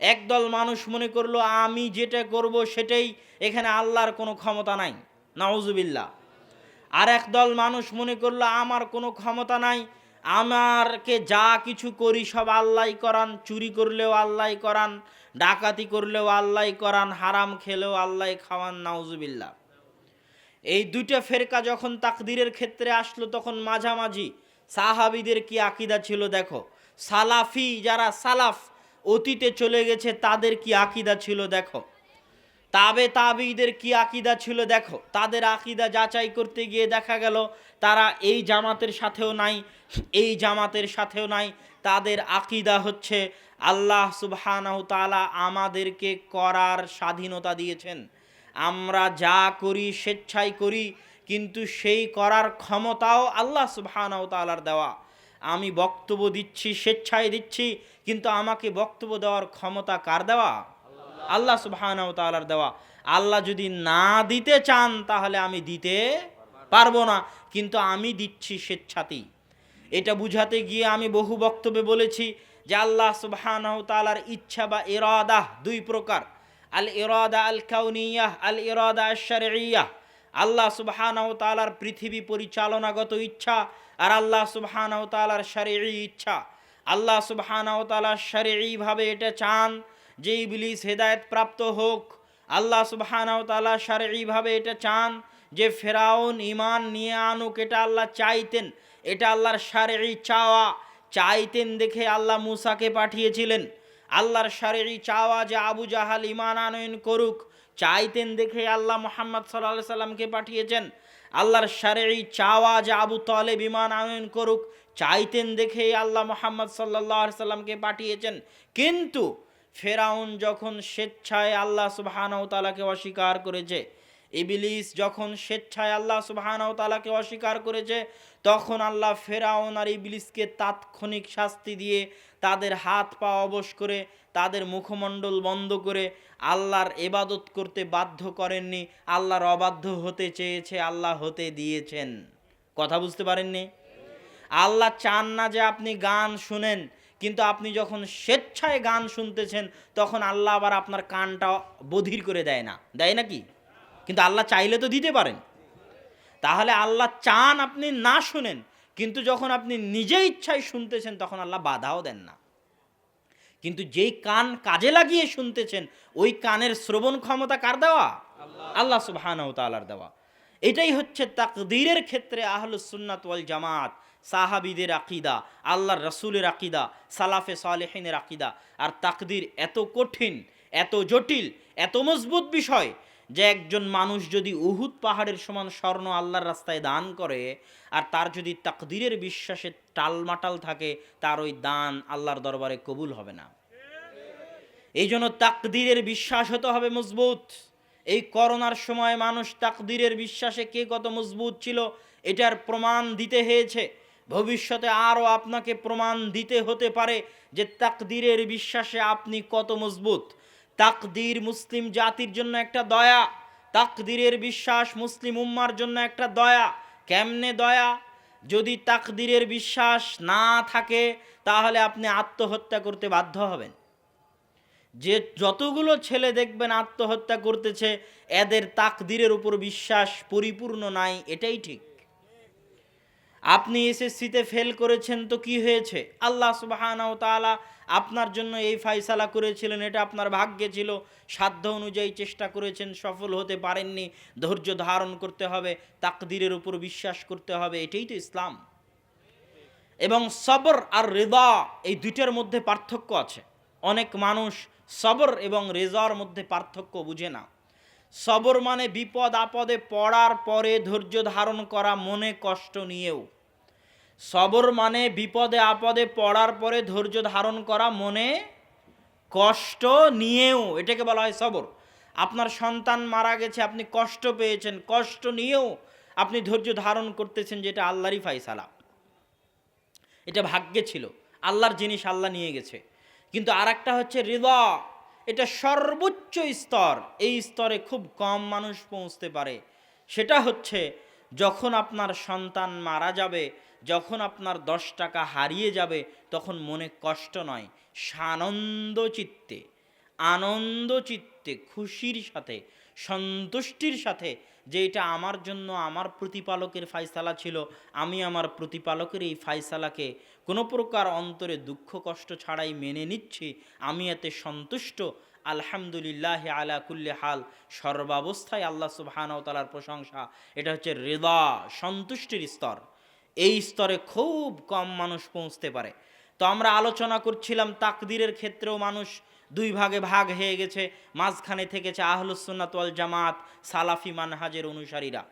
একদল মানুষ মনে করল, আমি যেটা করব সেটাই এখানে আল্লাহর কোনো ক্ষমতা নাই। নাউজুবিল্লাহ। আর একদল মানুষ মনে করল, আমার কোনো ক্ষমতা নাই। আমারকে যা কিছু করি সব আল্লাহ করান। চুরি করলেও আল্লাহ করান। ডাকাতি করলেও আল্লাহ করান। হারাম খেলেও আল্লাহ খাওয়ান। নাউজুবিল্লাহ। এই দুইটা ফেরকা যখন তাকদিরের ক্ষেত্রে আসলো, তখন মাঝামাঝি সাহাবিদের কি আকিদা ছিল? দেখো, সালাফি যারা সালাফ অতীতে চলে গেছে, তাদের কি আকিদা ছিল দেখো। তাবে তাবিদের কি আকিদা ছিল দেখো। তাদের আকিদা যাচাই করতে গিয়ে দেখা গেল, তারা এই জামাতের সাথেও নাই, এই জামাতের সাথেও নাই। তাদের আকিদা হচ্ছে, আল্লাহ সুবহানাহু তাআলা আমাদেরকে করার স্বাধীনতা দিয়েছেন। আমরা যা করি স্বেচ্ছায় করি, কিন্তু সেই করার ক্ষমতাও আল্লাহ সুবহানাহু তাআলার দেওয়া। আমি বক্তব্য দিচ্ছি, স্বেচ্ছায় দিচ্ছি, কিন্তু আমাকে বক্তব্য দেওয়ার ক্ষমতা কার দেওয়া? আল্লাহ সুবহানাহু তাআলার দেওয়া। আল্লাহ যদি না দিতে চান, তাহলে আমি দিতে পারব না, কিন্তু আমি দিচ্ছি স্বেচ্ছাতেই। এটা বুঝাতে গিয়ে আমি বহু বক্তব্যে বলেছি যে আল্লাহ সুবহানাহু তাআলার ইচ্ছা বা ইরাদা দুই প্রকার। আল ইরাদা আল কাউনিয়াহ আল ইরাদা আল শারঈয়াহ আল্লাহ সুবহানাহু তাআলার পৃথিবী পরিচালনাগত ইচ্ছা আর আল্লাহ সুবহানাহু তাআলার শারঈ ইচ্ছা। আল্লাহ সুবহানাহু তাআলা শারঈভাবে এটা চান যে ইবলিস হেদায়েত প্রাপ্ত হোক। আল্লাহ সুবহানাহু তাআলা শারঈভাবে এটা চান যে ফেরাউন ইমান নিয়ে আনুক, এটা আল্লাহ চাইতেন, এটা আল্লাহর শারঈ চাওয়া। চাইতেন দেখে আল্লাহ মুসাকে পাঠিয়েছিলেন। আল্লাহর শারঈ চাওয়া যে আবু জাহাল ইমান আনয়ন করুক চাইতেন দেখে আল্লাহ মোহাম্মদ সাল্লাহ সাল্লামকে পাঠিয়েছেন। আল্লাহর শারঈ চাওয়া যে আবু তলেব ইমান আনয়ন করুক, চাইতেন দেখে আল্লাহ মোহাম্মদ সাল্লাহ সাল্লামকে পাঠিয়েছেন। কিন্তু ফেরাউন যখন স্বেচ্ছায় আল্লাহ সুবহানাহু তাআলাকে অস্বীকার করেছে, ইবলিস যখন স্বেচ্ছায় আল্লাহ সুবহানাহু তাআলাকে অস্বীকার করেছে, তখন আল্লাহ ফেরাউন আর ইবলিসকে তাৎক্ষণিক শাস্তি দিয়ে তাদের হাত পা অবশ করে, তাদের মুখমণ্ডল বন্ধ করে আল্লাহর এবাদত করতে বাধ্য করেননি। আল্লাহর অবাধ্য হতে চেয়েছে, আল্লাহ হতে দিয়েছেন। কথা বুঝতে পারেননি? আল্লাহ চান না যে আপনি গান শুনেন, কিন্তু আপনি যখন স্বেচ্ছায় গান শুনতেছেন, তখন আল্লাহ আবার আপনার কানটা বধির করে দেয় না। দেয় নাকি কিন্তু আল্লাহ চাইলে তো দিতে পারেন। তাহলে আল্লাহ চান আপনি না শুনেন কিন্তু যখন আপনি নিজে ইচ্ছায় শুনতেছেন তখন আল্লাহ বাধাও দেন না। কিন্তু যেই কান কাজে লাগিয়ে শুনতেছেন ওই কানের শ্রবণ ক্ষমতা কার দেওয়া? আল্লাহ। সুবহানাহু তাআলার দেওয়া। এটাই হচ্ছে তাকদীরের ক্ষেত্রে আহলুস সুন্নাত ওয়াল জামাত সাহাবিদের আকিদা আল্লাহর রসুলের আকিদা সালাফে সালেহিনের আকিদা। আর তাকদির এত কঠিন এত জটিল এত মজবুত বিষয় যে একজন মানুষ যদি উহুদ পাহাড়ের সমান স্বর্ণ আল্লাহর রাস্তায় দান করে, আর তার যদি তাকদিরের বিশ্বাসে টালমাটাল থাকে, তার ওই দান আল্লাহর দরবারে কবুল হবে না। এই জন্য তাকদিরের বিশ্বাস হতে হবে মজবুত। এই করোনার সময় মানুষ তাকদিরের বিশ্বাসে কে কত মজবুত ছিল, এটার প্রমাণ দিতে হয়েছে। ভবিষ্যতে আরও আপনাকে প্রমাণ দিতে হতে পারে যে তাকদিরের বিশ্বাসে আপনি কত মজবুত। তাকদির মুসলিম জাতির জন্য একটা দয়া, তাকদিরের বিশ্বাস মুসলিম উম্মার জন্য একটা দয়া। কেমনে দয়া? যদি তাকদিরের বিশ্বাস না থাকে, তাহলে আপনি আত্মহত্যা করতে বাধ্য হবেন। যে যতগুলো ছেলে দেখবেন আত্মহত্যা করতেছে, এদের তাকদিরের উপর বিশ্বাস পরিপূর্ণ নাই, এটাই ঠিক। আপনি এসএসসিতে ফেল করেছেন তো কি হয়েছে? আল্লাহ তাআলা আপনার জন্য এই ফাইসালা করেছিলেন, এটা আপনার ভাগ্যে ছিল। সাধ্য অনুযায়ী চেষ্টা করেছেন, সফল হতে পারেননি। ধৈর্য ধারণ করতে হবে, তাকদিরের উপর বিশ্বাস করতে হবে, এটাই তো ইসলাম। এবং সবর আর রেদা, এই দুইটার মধ্যে পার্থক্য আছে। অনেক মানুষ সবর এবং রেজার মধ্যে পার্থক্য বুঝে না। সবর মানে বিপদ আপদে পড়ার পরে ধৈর্য ধারণ করা, মনে কষ্ট নিয়েও। সবর মানে বিপদে আপদে পড়ার পরে ধৈর্য ধারণ করা, মনে কষ্ট নিয়েও, এটাকে বলা হয় সবর। আপনার সন্তান মারা গেছে, আপনি কষ্ট পেয়েছেন, কষ্ট নিয়েও আপনি ধৈর্য ধারণ করতেছেন, যেটা আল্লাহরই ফাইসালা এটা ভাগ্যে ছিল, আল্লাহর জিনিস আল্লাহ নিয়ে গেছে। কিন্তু আর একটা হচ্ছে হৃদয়। এটা সর্বোচ্চ স্তর, এই স্তরে খুব কম মানুষ পৌঁছতে পারে। সেটা হচ্ছে যখন আপনার সন্তান মারা যাবে যখন আপনার দশ টাকা হারিয়ে যাবে, তখন মনে কষ্ট নয়, সানন্দ চিত্তে, আনন্দ চিত্তে, খুশির সাথে, সন্তুষ্টির সাথে, যে এটা আমার জন্য আমার প্রতিপালকের ফাইসালা ছিল, আমি আমার প্রতিপালকের এই ফাইসালাকে কোনো প্রকার অন্তরে দুঃখ, কষ্ট ছাড়াই মেনে নিচ্ছি, আমি এতে সন্তুষ্ট। আলহামদুলিল্লাহ আলা কুল্লে হাল, সর্বাবস্থায় আল্লাহ সুবহানাহু ওয়া প্রশংসা, এটা হচ্ছে হৃদা সন্তুষ্টির স্তর। এই স্তরে খুব কম মানুষ পৌঁছতে পারে। তো আমরা আলোচনা করছিলাম তাকদিরের ক্ষেত্রেও মানুষ দুই ভাগে ভাগ হয়ে গেছে। মাঝখানে থেকেছে আহলুসুন্নাত ওয়াল জামাত সালাফি মানহাজের অনুসারীরা।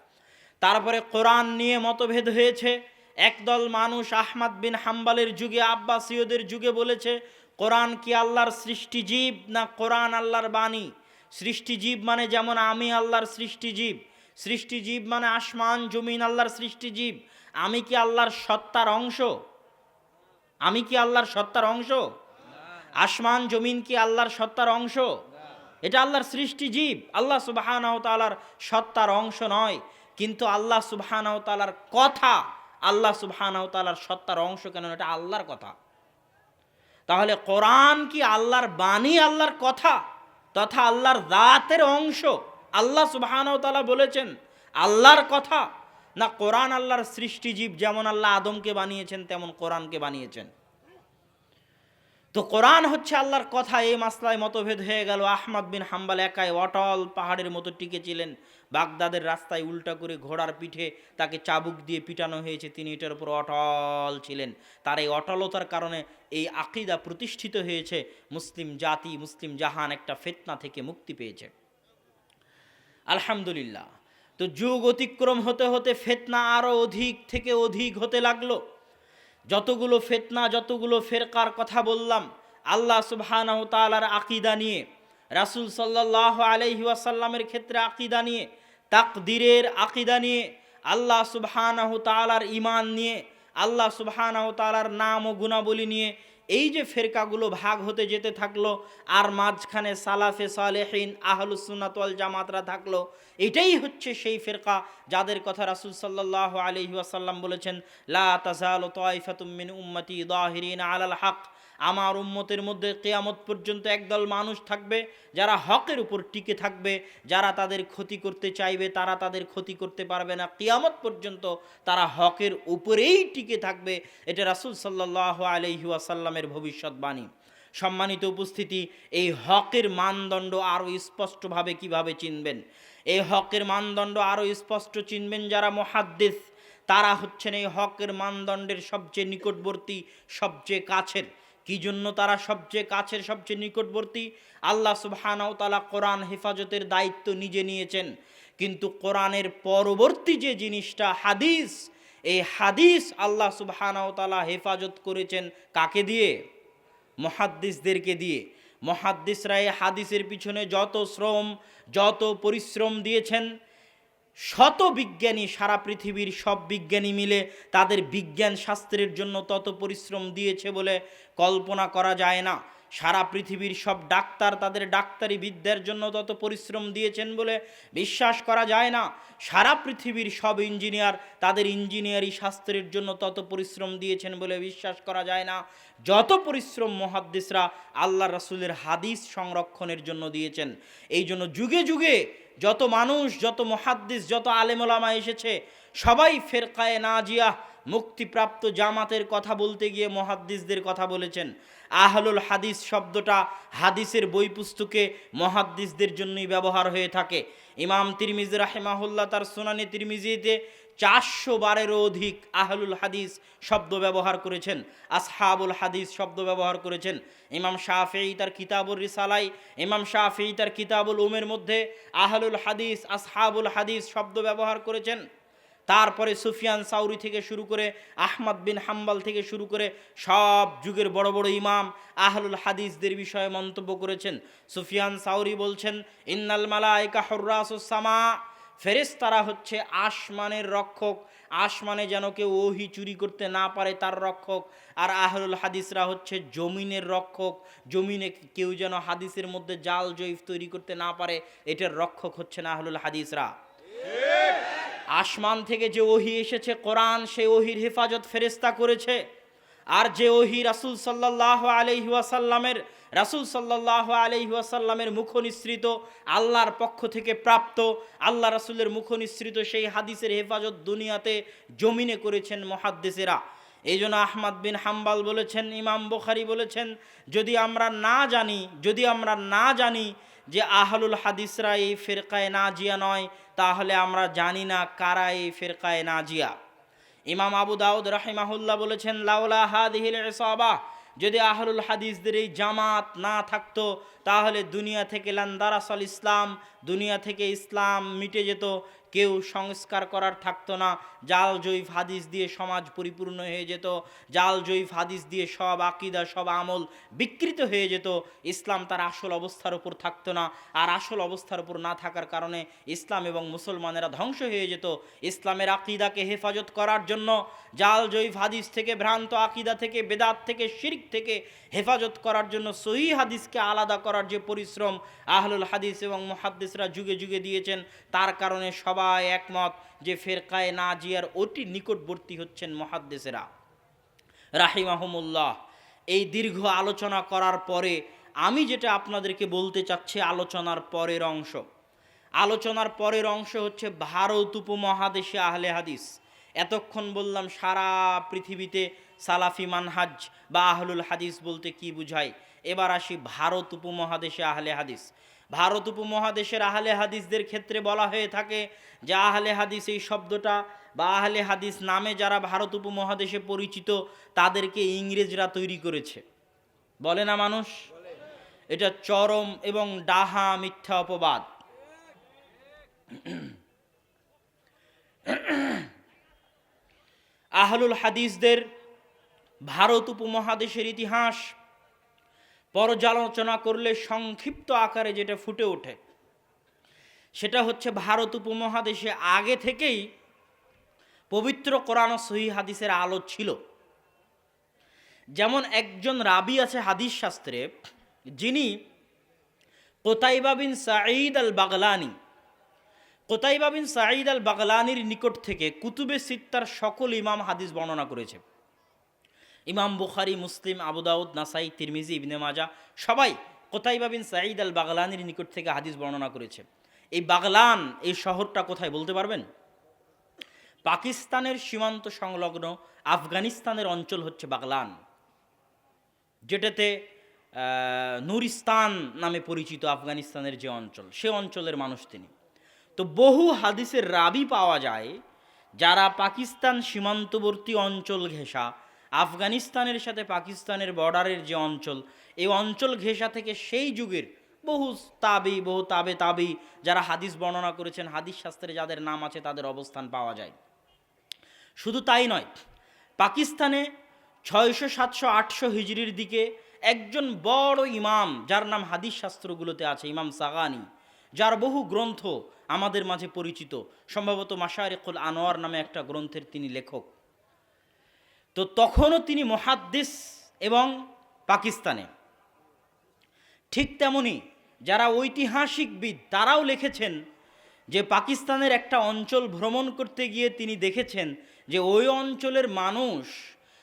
তারপরে কোরআন নিয়ে মতভেদ হয়েছে। একদল মানুষ আহমাদ বিন হাম্বালের যুগে, আব্বাসীয়দের যুগে বলেছে, কোরআন কি আল্লাহর সৃষ্টিজীব না কোরআন আল্লাহর বাণী? সৃষ্টিজীব মানে যেমন আমি আল্লাহর সৃষ্টিজীব সৃষ্টিজীব মানে আসমান, জমিন আল্লাহর সৃষ্টিজীব। আমি কি আল্লাহর সত্তার অংশ? আমি কি আল্লাহর সত্তার অংশ? আসমান, জমিন কি আল্লাহর সত্তার অংশ? এটা আল্লাহর সৃষ্টি জীব। আল্লাহ সুবাহানাও তালার সত্তার অংশ নয়। কিন্তু আল্লাহ সুবাহানাও তালার কথা, আল্লাহ সুবাহানাও তালার সত্তার অংশ কেন? এটা আল্লাহর কথা। তাহলে কোরআন কি আল্লাহর বাণী, আল্লাহর কথা, তথা আল্লাহর দাঁতের অংশ? আল্লাহ সুবাহানাও তালা বলেছেন, আল্লাহর কথা না কোরআন আল্লাহর সৃষ্টিজীব যেমন আল্লাহ আদমকে বানিয়েছেন, তেমন কোরআনকে বানিয়েছেন। তো কোরআন হচ্ছে আল্লাহর কথা, এই মাসলায় মতভেদ হয়ে গেল। আহমদ বিন হাম্বাল একাই অটল পাহাড়ের মতো টিকেছিলেন। বাগদাদের রাস্তায় উল্টা করে ঘোড়ার পিঠে তাকে চাবুক দিয়ে পিটানো হয়েছে। তিনি এটার উপর অটল ছিলেন। তার এই অটলতার কারণে এই আকিদা প্রতিষ্ঠিত হয়েছে। মুসলিম জাতি, মুসলিম জাহান একটা ফেতনা থেকে মুক্তি পেয়েছে। আলহামদুলিল্লাহ। তো যুগ অতিক্রম হতে হতে ফেতনা আরও অধিক থেকে অধিক হতে লাগল। যতগুলো ফেতনা, যতগুলো ফেরকার কথা বললাম, আল্লাহ সুবহানাহু তাআলার আকিদা নিয়ে, রাসূল সাল্লাল্লাহু আলাইহি ওয়াসাল্লামের ক্ষেত্রে আকিদা নিয়ে, তাকদিরের আকিদা নিয়ে, আল্লাহ সুবহানাহু তাআলার ইমান নিয়ে, আল্লাহ সুবহানাহু তাআলার নাম ও গুণাবলী নিয়ে এই যে ফেরকাগুলো ভাগ হতে যেতে থাকল, আর মাঝখানে সালাফে সালেহিন আহলুসুনাতল জামাতরা থাকল, এটাই হচ্ছে সেই ফেরকা যাদের কথা রাসুল সাল্লাহ আলাইহি ওয়াসাল্লাম বলেছেন, লা তাজাল তাইফাতুম মিন উম্মতি দাহিরিন আলাল হক। আমার উম্মতের মধ্যে কেয়ামত পর্যন্ত একদল মানুষ থাকবে যারা হকের উপর টিকে থাকবে, যারা তাদের ক্ষতি করতে চাইবে, তারা তাদের ক্ষতি করতে পারবে না। কেয়ামত পর্যন্ত তারা হকের উপরেই টিকে থাকবে। এটা রাসূল সাল্লাহ আলহি আসাল্লামের ভবিষ্যৎবাণী। সম্মানিত উপস্থিতি, এই হকের মানদণ্ড আরও স্পষ্টভাবে কীভাবে চিনবেন? এই হকের মানদণ্ড আরও স্পষ্ট চিনবেন যারা মহাদ্দেশ তারা হচ্ছেন এই হকের মানদণ্ডের সবচেয়ে নিকটবর্তী, সবচেয়ে কাছের। কি জন্য তারা সবচেয়ে কাছের, সবচেয়ে নিকটবর্তী? আল্লাহ সুবহানাহু তাআলা কোরআন হেফাজতের দায়িত্ব নিজে নিয়েছেন। কিন্তু কোরআনের পরবর্তী যে জিনিসটা, হাদিস, এই হাদিস আল্লাহ সুবহানাহু তাআলা হেফাজত করেছেন কাকে দিয়ে? মহাদ্দিসদেরকে দিয়ে। মহাদ্দিসরা এই হাদিসের পিছনে যত শ্রম, যত পরিশ্রম দিয়েছেন শত বিজ্ঞানী সারা পৃথিবীর সব বিজ্ঞানী মিলে তাদের বিজ্ঞান শাস্ত্রের জন্য তত পরিশ্রম দিয়েছে বলে কল্পনা করা যায় না। সারা পৃথিবীর সব ডাক্তার তাদের ডাক্তারি বিদ্যার জন্য তত পরিশ্রম দিয়েছেন বলে বিশ্বাস করা যায় না। সারা পৃথিবীর সব ইঞ্জিনিয়ার তাদের ইঞ্জিনিয়ারি শাস্ত্রের জন্য তত পরিশ্রম দিয়েছেন বলে বিশ্বাস করা যায় না। যত পরিশ্রম মহাদ্দিসরা আল্লাহ রসুলের হাদিস সংরক্ষণের জন্য দিয়েছেন, এই জন্য যুগে যুগে যত মানুষ, যত মহাদ্দিস, যত আলেমোলামা এসেছে, সবাই ফেরকায়ে নাজিয়া, মুক্তিপ্রাপ্ত জামাতের কথা বলতে গিয়ে মহাদ্দিসদের কথা বলেছেন। আহলুল হাদিস শব্দটা হাদিসের বই পুস্তকে মহাদ্দিসদের জন্যই ব্যবহার হয়ে থাকে। ইমাম তিরমিজ রাহেমাহুল্লাহ তার সোনানি তিরমিজিতে চারশো বারেরও অধিক আহলুল হাদিস শব্দ ব্যবহার করেছেন, আসহাবুল হাদিস শব্দ ব্যবহার করেছেন। ইমাম শাফেই তার কিতাবুল রিসালাই ইমাম শাফেই তার কিতাবুল উমের মধ্যে আহলুল হাদিস, আসহাবুল হাদিস শব্দ ব্যবহার করেছেন। তারপরে সুফিয়ান সাউরি থেকে শুরু করে আহমদ বিন হাম্বাল থেকে শুরু করে সব যুগের বড় বড় ইমাম আহলুল হাদিসদের বিষয়ে মন্তব্য করেছেন। সুফিয়ান সাউরি বলছেন, ইন্নাল মালাইকা হর্রাসুসামা ফেরেশতারা হচ্ছে আসমানের রক্ষক। আসমানে যেন কেউ ওহি চুরি করতে না পারে তার রক্ষক। আর আহলুল হাদিসরা হচ্ছে জমিনের রক্ষক। জমিনে কেউ যেন হাদিসের মধ্যে জাল জয়ীফ তৈরি করতে না পারে, এটার রক্ষক হচ্ছে না আহলুল হাদিসরা। আসমান থেকে যে ওহি এসেছে, কোরআন সে ওহির হেফাজত ফেরেস্তা করেছে। আর যে ওহি রাসুল সাল্লাহ আলহি ওয়াসাল্লামের রাসুল সাল্লাহ আলহি ওয়াসাল্লামের মুখ নিঃসৃত আল্লাহর পক্ষ থেকে প্রাপ্ত, আল্লাহ রাসুলের মুখ নিঃসৃত সেই হাদিসের হেফাজত দুনিয়াতে জমিনে করেছেন মহাদ্দেশেরা এই জন্য আহমদ বিন হাম্বাল বলেছেন, ইমাম বুখারি বলেছেন, যদি আমরা না জানি, যদি আমরা না জানি যে আহলুল হাদিসরা এই ফেরকায় না জিয়া নয়, তাহলে আমরা জানি না কারা এই ফেরকায় না জিয়া ইমাম আবু দাউদ রাহিমাহুল্লাহ বলেছেন, লাউলা হাদিহিল ইসাবা যদি আহরুল হাদিসদের এই জামাত না থাকতো, তাহলে দুনিয়া থেকে লান্দারাসল ইসলাম, দুনিয়া থেকে ইসলাম মিটে যেত। কেউ সংস্কার করার থাকতো না। জাল জৈফ হাদিস দিয়ে সমাজ পরিপূর্ণ হয়ে যেত। জাল জৈফ হাদিস দিয়ে সব আকিদা, সব আমল বিকৃত হয়ে যেত। ইসলাম তার আসল অবস্থার উপর থাকতো না। আর আসল অবস্থার উপর না থাকার কারণে ইসলাম এবং মুসলমানেরা ধ্বংস হয়ে যেত। ইসলামের আকিদাকে হেফাজত করার জন্য জাল জৈফ হাদিস থেকে ভ্রান্ত আকিদা থেকে, বেদাত থেকে, শিরিক থেকে হেফাজত করার জন্য সহি হাদিসকে আলাদা করার যে পরিশ্রম আহলুল হাদিস এবং মুহাদ্দিসরা যুগে যুগে দিয়েছেন, তার কারণে সবাই একমত যে ফেরকায় নাজিয়ার অতি নিকটবর্তী হচ্ছেন মহাদ্দেশেরা। রাহিমাহমুল্লাহ, এই দীর্ঘ আলোচনা করার পরে আমি যেটা আপনাদেরকে বলতে চাচ্ছি আলোচনার পরের অংশ। আলোচনার পরের অংশ হচ্ছে ভারত উপমহাদেশে আহলে হাদিস। এতক্ষণ বললাম সারা পৃথিবীতে সালাফি মানহাজ বা আহলুল হাদিস বলতে কি বুঝায়? এবার আসি ভারত উপমহাদেশে আহলে হাদিস। ভারত উপমহাদেশের আহলে হাদিসদের ক্ষেত্রে বলা হয়ে থাকে যে আহলে হাদিস এই শব্দটা বা আহলে হাদিস নামে যারা ভারত উপমহাদেশে পরিচিত, তাদেরকে ইংরেজরা তৈরি করেছে। বলে না মানুষ? এটা চরম এবং ডাহা মিথ্যা অপবাদ। আহলুল হাদিসদের ভারত উপমহাদেশের ইতিহাস পর্যালোচনা করলে সংক্ষিপ্ত আকারে যেটা ফুটে ওঠে, সেটা হচ্ছে ভারত উপমহাদেশে আগে থেকেই পবিত্র কোরআন সহি হাদিসের আলো ছিল। যেমন একজন রাবি আছে হাদিস শাস্ত্রে, যিনি কোতাইবা বিন সাঈদ আল বাগলানি কোতাইবা বিন সাঈদ আল বাগলানির নিকট থেকে কুতুবে সিত্তার সকল ইমাম হাদিস বর্ণনা করেছে। ইমাম বুখারি, মুসলিম আবুদাউদ নাসাই, তিরমিজি, ইবনে মাজা সবাই কোতাইবা বিন সাঈদ আল বাগলানির নিকট থেকে হাদিস বর্ণনা করেছে। এই বাগলান, এই শহরটা কোথায় বলতে পারবেন? পাকিস্তানের সীমান্ত সংলগ্ন আফগানিস্তানের অঞ্চল হচ্ছে বাগলান, যেটাতে নুরিস্তান নামে পরিচিত আফগানিস্তানের যে অঞ্চল, সে অঞ্চলের মানুষ তিনি। তো বহু হাদিসের রাবি পাওয়া যায় যারা পাকিস্তান সীমান্তবর্তী অঞ্চল ঘেঁষা আফগানিস্তানের সাথে পাকিস্তানের বর্ডারের যে অঞ্চল, এই অঞ্চল ঘেঁষা থেকে সেই যুগের বহু তাবি, বহু তাবে তাবি যারা হাদিস বর্ণনা করেছেন, হাদিস শাস্ত্রে যাদের নাম আছে তাদের অবস্থান পাওয়া যায়। শুধু তাই নয়, পাকিস্তানে ছয়শো, সাতশো, আটশো হিজড়ির দিকে একজন বড় ইমাম, যার নাম হাদিস শাস্ত্রগুলোতে আছে, ইমাম সাগানি, যার বহু গ্রন্থ আমাদের মাঝে পরিচিত। সম্ভবত মাশারিকুল আনোয়ার নামে একটা গ্রন্থের তিনি লেখক। তো তখনও তিনি মহাদ্দিস এবং পাকিস্তানে। ঠিক তেমনি যারা ঐতিহাসিকবিদ, তারাও লিখেছেন যে পাকিস্তানের একটা অঞ্চল ভ্রমণ করতে গিয়ে তিনি দেখেছেন যে ওই অঞ্চলের মানুষ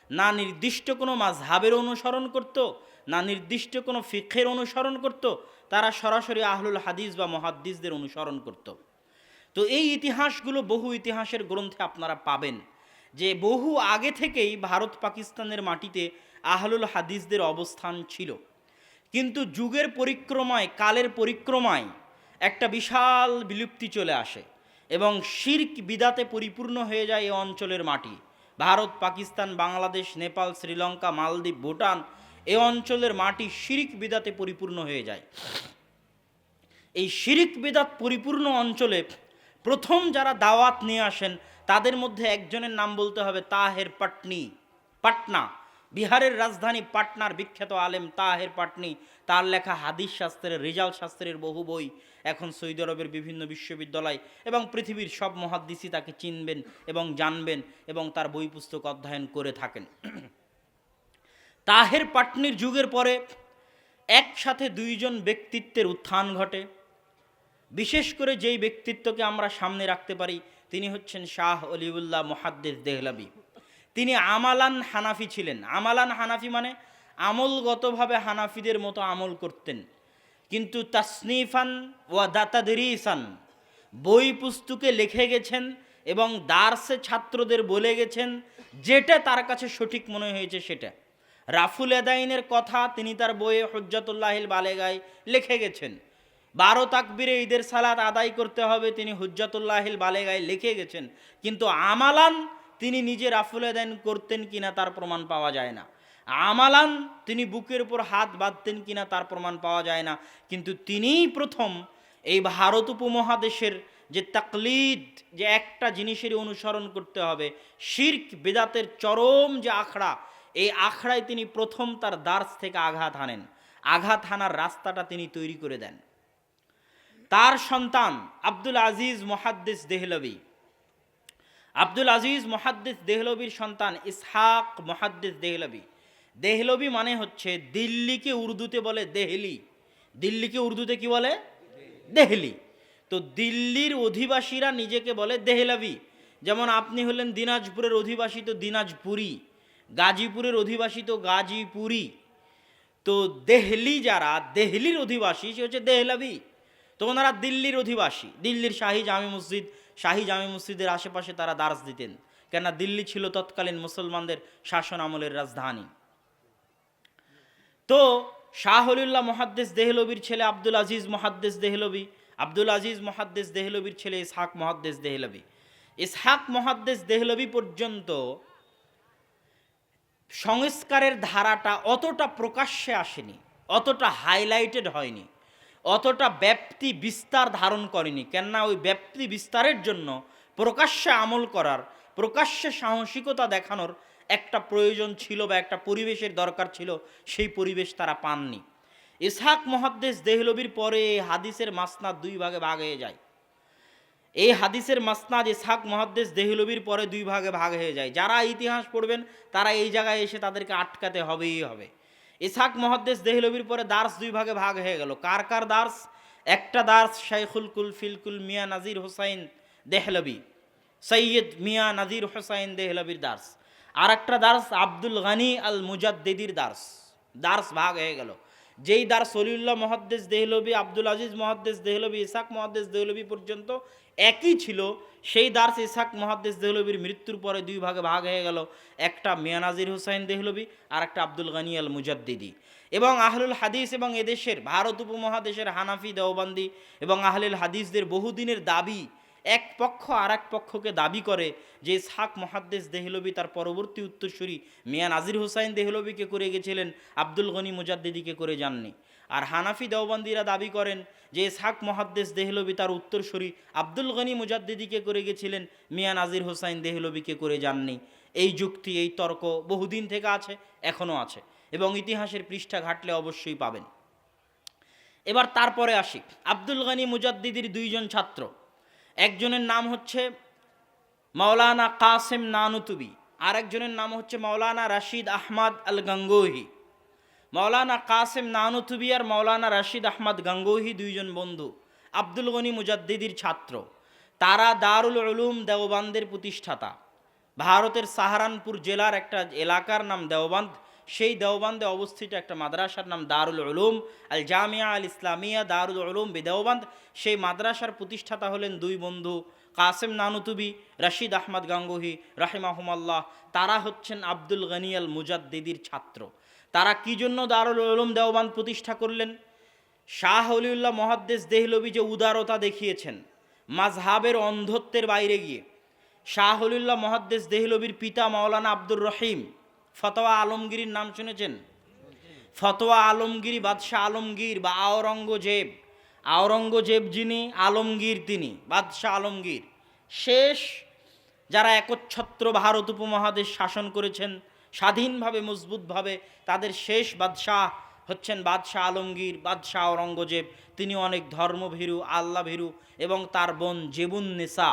না নির্দিষ্ট কোনো মাঝহাবের অনুসরণ করত, না নির্দিষ্ট কোনো ফিখের অনুসরণ করত, তারা সরাসরি আহলুল হাদিস বা মহাদ্দিসদের অনুসরণ করত। তো এই ইতিহাসগুলো বহু ইতিহাসের গ্রন্থে আপনারা পাবেন। যে বহু আগে থেকেই ভারত পাকিস্তানের মাটিতে আহলুল হাদিসদের অবস্থান ছিল। কিন্তু যুগের পরিক্রমায়, কালের পরিক্রমায় একটা বিশাল বিলুপ্তি চলে আসে এবং শির্ক বিদাতে পরিপূর্ণ হয়ে যায় এই অঞ্চলের মাটি। ভারত, পাকিস্তান, বাংলাদেশ, নেপাল, শ্রীলঙ্কা, মালদ্বীপ, ভুটান এ অঞ্চলের মাটি শিরিক বিদাতে পরিপূর্ণ হয়ে যায়। এই শিরিক বিদাত পরিপূর্ণ অঞ্চলে প্রথম যারা দাওয়াত নিয়ে আসেন তাদের মধ্যে একজনের নাম বলতে হবে তাহের পাটনি, পাটনা। বিহারের রাজধানী পাটনার বিখ্যাত আলেম তাহের পাটনি। তার লেখা হাদিস শাস্ত্রের রেজাল্ট শাস্ত্রের বহু বই এখন সৌদি আরবের বিভিন্ন বিশ্ববিদ্যালয় এবং পৃথিবীর সব মহাদ্দিসই তাকে চিনবেন এবং জানবেন এবং তার বই পুস্তক অধ্যয়ন করে থাকেন। তাহের পাটনির যুগের পরে একসাথে দুইজন ব্যক্তিত্বের উত্থান ঘটে। বিশেষ করে যেই ব্যক্তিত্বকে আমরা সামনে রাখতে পারি তিনি হচ্ছেন শাহ অলিউল্লাহ মোহাদ্দেদ দেহলাবি। তিনি আমালান হানাফি ছিলেন। আমালান হানাফি মানে আমলগতভাবে হানাফিদের মতো আমল করতেন। কিন্তু তাসনিফান ওয়া দাতাদরিসান, বই পুস্তকে লিখে গেছেন এবং দার্সে ছাত্রদের বলে গেছেন, যেটা তার কাছে সঠিক মনে হয়েছে সেটা। রাফুল এদাইনের কথা তিনি তার বইয়ে হজ্জাতুল্লাহিল বালেগায় লিখে গেছেন। বারো তাকবিরে ঈদের সালাত আদায় করতে হবে, তিনি হুজ্জাতুল্লাহিল বালেগায় লিখে গেছেন। কিন্তু আমালান তিনি নিজে রাফুল এদাইন করতেন কিনা তার প্রমাণ পাওয়া যায় না। আমালান তিনি বুকের উপর হাত বাঁধতেন কিনা তার প্রমাণ পাওয়া যায় না। কিন্তু তিনিই প্রথম এই ভারত উপমহাদেশের যে তাকলিদ, যে একটা জিনিসেরই অনুসরণ করতে হবে, শির্ক, বেদাতের চরম যে আখড়া, এই আখড়ায় তিনি প্রথম তার দার্স থেকে আঘাত হানেন আঘাত হানার রাস্তাটা তিনি তৈরি করে দেন। তার সন্তান আব্দুল আজিজ মোহাদ্দিস দেহলবি। আব্দুল আজিজ মোহাদ্দিস দেহলবির সন্তান ইসহাক মোহাদ্দিস দেহলবি। দেহলবি মানে হচ্ছে দিল্লিকে উর্দুতে বলে দেহলি। দিল্লিকে উর্দুতে কি বলে? দেহলি। তো দিল্লির অধিবাসীরা নিজেকে বলে দেহলাবি। যেমন আপনি হলেন দিনাজপুরের অধিবাসী, তো দিনাজপুরি। গাজীপুরের অধিবাসী, তো গাজীপুরি। তো দেহলি যারা, দেহলির অধিবাসী, সে হচ্ছে দেহলাবি। তো ওনারা দিল্লির অধিবাসী। দিল্লির শাহী জামি মসজিদ, শাহী জামি মসজিদের আশেপাশে তারা দার্স দিতেন। কেননা দিল্লি ছিল তৎকালীন মুসলমানদের শাসন আমলের রাজধানী। তো শাহ হলিউল্লাহ মহাদ্দেস দেহলবির ছেলে আব্দুল আজিজ মহাদ্দেস দেহলবি, আব্দুল আজিজ মহাদ্দেস দেহলবির ছেলে ইসহাক মহাদ্দেস দেহলবি। ইসহাক মহাদ্দেস দেহলবি পর্যন্ত সংস্কারের ধারাটা অতটা প্রকাশ্যে আসেনি, অতটা হাইলাইটেড হয়নি। অতটা ব্যাপ্তি বিস্তার ধারণ করেনি। কেননা ওই ব্যাপ্তি বিস্তারের জন্য প্রকাশ্যে আমল করার, প্রকাশ্যে সাহসিকতা দেখানোর একটা প্রয়োজন ছিল বা একটা পরিবেশের দরকার ছিল, সেই পরিবেশ তারা পাননি। ইসহাক মহাদ্দেশ দেহলবির পরে এই হাদিসের মাসনাদ দুই ভাগে ভাগ হয়ে যায়। এই হাদিসের মাসনাদ ইসহাক মহাদ্দেশ দেহলবির পরে দুই ভাগে ভাগ হয়ে যায়। যারা ইতিহাস পড়বেন, তারা এই জায়গায় এসে তাদেরকে আটকাতে হবেই হবে। ইসহাক মহাদ্দেশ দেহলবির পরে দার্স দুই ভাগে ভাগ হয়ে গেল। কার কার দার্স? একটা দার্স শাইখুল কুল ফিলকুল মিয়া নাজির হোসাইন দেহলবি। সৈয়দ মিয়া নাজির হোসাইন দেহলবির দার্স। আর একটা দার্স আব্দুল গানি আল মুজাদ্দিদির দার্স। দার্স ভাগ হয়ে গেল। যেই দার সলিউল্লাহ মহাদ্দেশ দেহলবি, আব্দুল আজিজ মহাদ্দেশ দেহলবি ইসাক মহাদ্দেশ দেহলবি পর্যন্ত একই ছিল। সেই দার্স ইসাক মহাদ্দেশ দেহলবির মৃত্যুর পরে দুই ভাগে ভাগ হয়ে গেল। একটা মিয়ানাজির হুসাইন দেহলবি আর একটা আব্দুল গানি আল মুজাদ্দিদি এবং আহলুল হাদিস এবং এদেশের, ভারত উপমহাদেশের হানাফি, দেওবান্দি এবং আহলুল হাদিসদের বহুদিনের দাবি, এক পক্ষ আর এক পক্ষকে দাবি করে যে ইসহাক মহাদ্দেশ দেহলবি তার পরবর্তী উত্তরসূরি মিয়া নাজির হুসাইন দেহলবিকে করে গেছিলেন, আব্দুল গনি মুজাদ্দিদিকে করে যাননি। আর হানাফি দেওবন্দিরা দাবি করেন যে ইসহাক মহাদ্দেস দেহলবি তার উত্তরসূরি আব্দুল গনি মুজাদ্দিদিকে করে গেছিলেন, মিয়া নাজির হোসাইন দেহলবিকে করে যাননি। এই যুক্তি, এই তর্ক বহুদিন থেকে আছে, এখনও আছে এবং ইতিহাসের পৃষ্ঠা ঘাটলে অবশ্যই পাবেন। এবার তারপরে আসি। আব্দুল গনি মুজাদ্দিদির দুইজন ছাত্র। একজনের নাম হচ্ছে মাওলানা কাসেম নানুতুবি আর একজনের নাম হচ্ছে মাওলানা রাশিদ আহমদ আল গঙ্গোহি মাওলানা কাসেম নানুতুবি আর মাওলানা রাশিদ আহমদ গঙ্গোহি দুইজন বন্ধু, আব্দুল গনি মুজাদ্দিদির ছাত্র। তারা দারুল উলুম দেওবান্দের প্রতিষ্ঠাতা। ভারতের সাহারানপুর জেলার একটা এলাকার নাম দেওবান্দ, সেই দেওবান্দে অবস্থিত একটা মাদ্রাসার নাম দারুল উলুম, আল জামিয়া আল ইসলামিয়া দারুল উলুম বেদেওবান্দ সেই মাদ্রাসার প্রতিষ্ঠাতা হলেন দুই বন্ধু, কাসেম নানুতুবি, রশিদ আহমদ গাঙ্গুহি, রাহিমাহুমাল্লাহ। তারা হচ্ছেন আব্দুল গনি আল মুজাদ্দিদির ছাত্র। তারা কি জন্য দারুল উলুম দেওবান্দ প্রতিষ্ঠা করলেন? শাহ অলিউল্লাহ মহাদ্দেশ দেহলবি যে উদারতা দেখিয়েছেন মাঝহাবের অন্ধত্বের বাইরে গিয়ে। শাহ অলিউল্লাহ মহাদ্দেশ দেহলবির পিতা মাওলানা আব্দুর রহিম ফতোয়া আলমগীরির নাম শুনেছেন? ফতোয়া আলমগীর, বাদশাহ আলমগীর বা আওরঙ্গজেব। আওরঙ্গজেব যিনি, আলমগীর তিনি, বাদশাহ আলমগীর। শেষ যারা একচ্ছত্র ভারত উপমহাদেশ শাসন করেছেন স্বাধীনভাবে, মজবুতভাবে তাদের শেষ বাদশাহ হচ্ছেন বাদশাহ আলমগীর, বাদশাহ আওরঙ্গজেব তিনি অনেক ধর্মভীরু আল্লাহ ভীরু এবং তার বোন জেবুন নেসা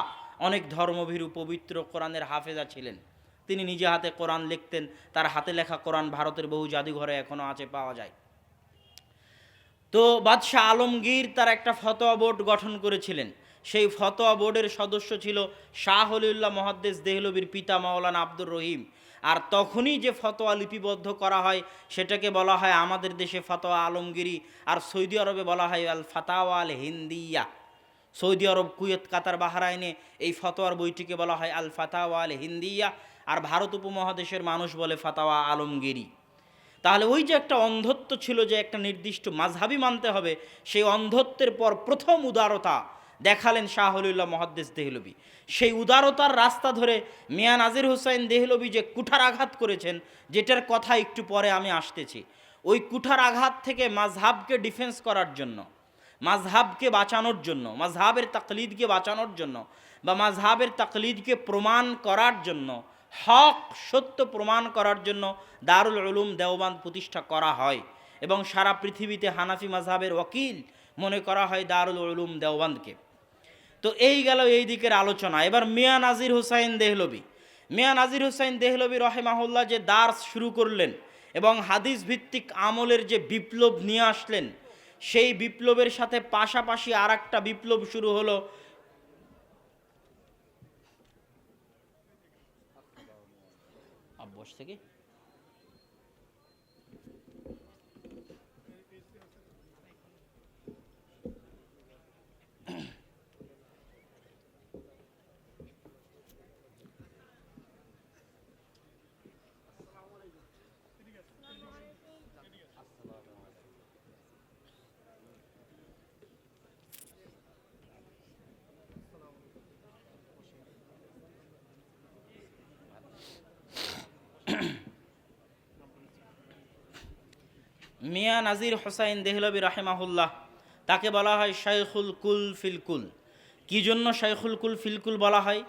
অনেক ধর্মভীরু, পবিত্র কোরআনের হাফেজা ছিলেন। তিনি নিজে হাতে কোরআন লিখতেন, তার হাতে লেখা কোরআন ভারতের বহু জাদুঘরে এখনও আছে, পাওয়া যায়। তো বাদশাহ আলমগীর তার একটা ফতোয়া বোর্ড গঠন করেছিলেন। সেই ফতোয়া বোর্ডের সদস্য ছিল শাহ হলিউল্লাহ মহাদ্দেশ দেহলবির পিতা মাওলানা আব্দুর রহিম। আর তখনই যে ফতোয়া লিপিবদ্ধ করা হয়, সেটাকে বলা হয় আমাদের দেশে ফতোয়া আলমগিরি আর সৌদি আরবে বলা হয় আল ফাতাওয়া আল হিন্দিয়া। সৌদি আরব, কুয়েত, কাতার, বাহারাইনে এই ফতোয়ার বইটিকে বলা হয় আল ফাতাওয়া আল হিন্দিয়া। আর ভারত উপমহাদেশের মানুষ বলে ফাতাওয়া আলমগিরি তাহলে ওই যে একটা অন্ধত্ব ছিল যে একটা নির্দিষ্ট মাঝহাবি মানতে হবে, সেই অন্ধত্বের পর প্রথম উদারতা দেখালেন শাহ হলিউল্লাহ মহাদ্দেশ দেহলবি। সেই উদারতার রাস্তা ধরে মিয়া নাজির হুসাইন দেহলবি যে কুঠার আঘাত করেছেন, যেটার কথা একটু পরে আমি আসতেছি। ওই কুঠার আঘাত থেকে মাঝহাবকে ডিফেন্স করার জন্য, মাঝহাবকে বাঁচানোর জন্য, মাঝহাবের তাকলিদকে বাঁচানোর জন্য বা মাঝহাবের তাকলিদকে প্রমাণ করার জন্য, হক, সত্য প্রমাণ করার জন্য দারুল উলুম দেওবান প্রতিষ্ঠা করা হয় এবং সারা পৃথিবীতে হানাফি মাঝহাবের ওকিল মনে করা হয় দারুল উলুম দেওবানকে তো এই গেল এই দিকের আলোচনা। এবার মিয়া নাজির হুসাইন দেহলবি। মিয়া নাজির হুসাইন দেহলবি রহেমাহুল্লাহ যে দার্স শুরু করলেন এবং হাদিস ভিত্তিক আমলের যে বিপ্লব নিয়ে আসলেন, সেই বিপ্লবের সাথে পাশাপাশি আর একটা বিপ্লব শুরু হলো। থেকে? মিয়া নাজির হোসাইন দেহলবি রাহেমাহুল্লাহ, তাকে বলা হয় শাইখুল কুল ফিলকুল কি জন্য শাইখুল কুল ফিলকুল বলা হয়?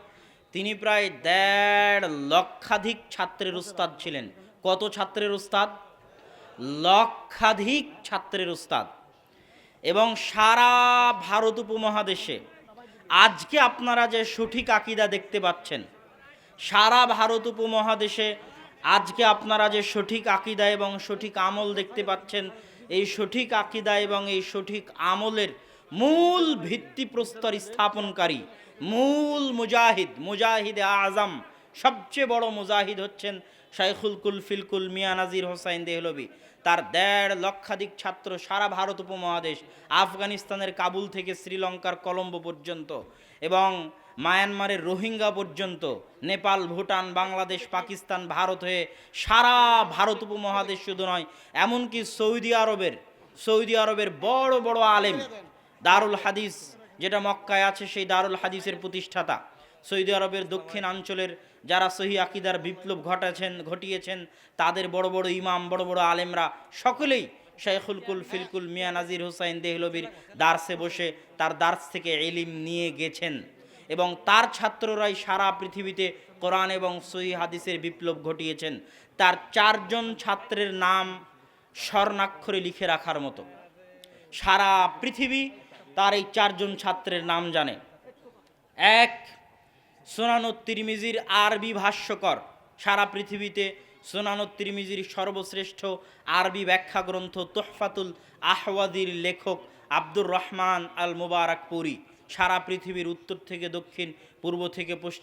তিনি প্রায় দেড় লক্ষাধিক ছাত্রের উস্তাদ ছিলেন। কত ছাত্রের উস্তাদ? লক্ষাধিক ছাত্রের উস্তাদ। এবং সারা ভারত উপমহাদেশে আজকে আপনারা যে সঠিক আকিদা দেখতে পাচ্ছেন, সারা ভারত উপমহাদেশে আজকে আপনারা যে সঠিক আকিদা এবং সঠিক আমল দেখতে পাচ্ছেন, এই সঠিক আকিদা এবং এই সঠিক আমলের মূল ভিত্তিপ্রস্তর স্থাপনকারী, মূল মুজাহিদ মুজাহিদ আজম, সবচেয়ে বড় মুজাহিদ হচ্ছেন শাইখুল কুল ফিলকুল মিয়া নাজির হোসাইন দেহলবি। তার দেড় লক্ষাধিক ছাত্র সারা ভারত উপমহাদেশ, আফগানিস্তানের কাবুল থেকে শ্রীলঙ্কার কলম্বো পর্যন্ত। এবং মায়ানমারের রোহিঙ্গা পর্যন্ত নেপাল, ভুটান, বাংলাদেশ, পাকিস্তান, ভারত হয়ে সারা ভারত উপমহাদেশ শুধু নয়, এমনকি সৌদি আরবের সৌদি আরবের বড় বড় আলেম দারুল হাদিস যেটা মক্কায় আছে, সেই দারুল হাদিসের প্রতিষ্ঠাতা। সৌদি আরবের দক্ষিণাঞ্চলের যারা সহি আকিদার বিপ্লব ঘটাছেন, ঘটিয়েছেন, তাদের বড় বড় ইমাম, বড় বড় আলেমরা সকলেই শেখুল কুল ফিলকুল মিয়া নাজির হুসাইন দেহলবির দার্সে বসে তার দার্স থেকে এলিম নিয়ে গেছেন। এবং তার ছাত্ররাই সারা পৃথিবীতে কোরআন এবং সহি হাদিসের বিপ্লব ঘটিয়েছেন। তার চারজন ছাত্রের নাম স্বর্ণাক্ষরে লিখে রাখার মতো। সারা পৃথিবী তার এই চারজন ছাত্রের নাম জানে। এক সোনানো তিরমিজির আরবি ভাষ্যকর। সারা পৃথিবীতে সোনানো তিরমিজির সর্বশ্রেষ্ঠ আরবি ব্যাখ্যা গ্রন্থ তোহফাতুল আহওয়াদির লেখক আব্দুর রহমান আল মুবারকপুরি সারা পৃথিবীর উত্তর থেকে দক্ষিণ পূর্ব থেকে পশ্চিম